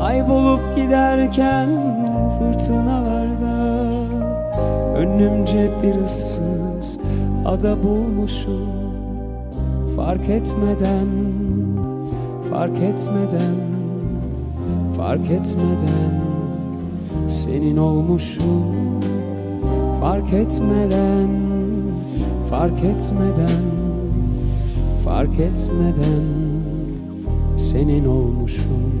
Kaybolup giderken fırtınalarda Önümce bir ıssız ada bulmuşum. Fark etmeden, fark etmeden, fark etmeden Senin olmuşum. Fark etmeden, fark etmeden, fark etmeden Senin olmuşum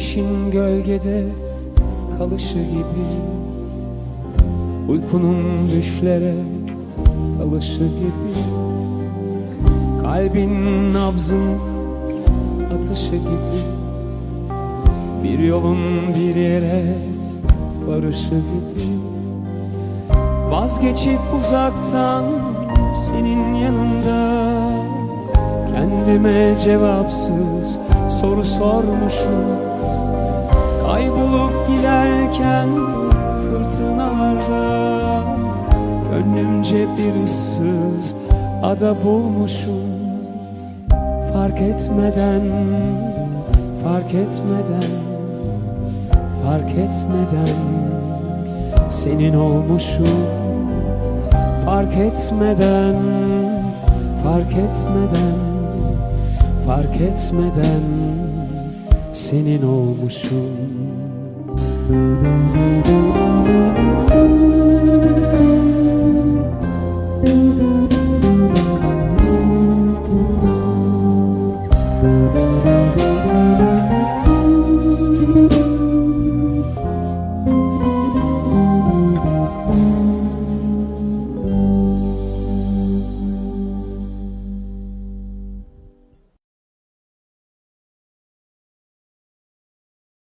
Güneşin gölgede kalışı gibi. Uykunun düşlere dalışı gibi. Kalbin nabzın atışı gibi. Bir yolun bir yere varışı gibi. Vazgeçip uzaktan senin yanında Kendime cevapsız soru sormuşum. Kaybolup giderken fırtınalarda Gönlümce bir ıssız ada bulmuşum. Fark etmeden, fark etmeden, fark etmeden Senin olmuşum. Fark etmeden, fark etmeden, Fark etmeden senin olmuşum Müzik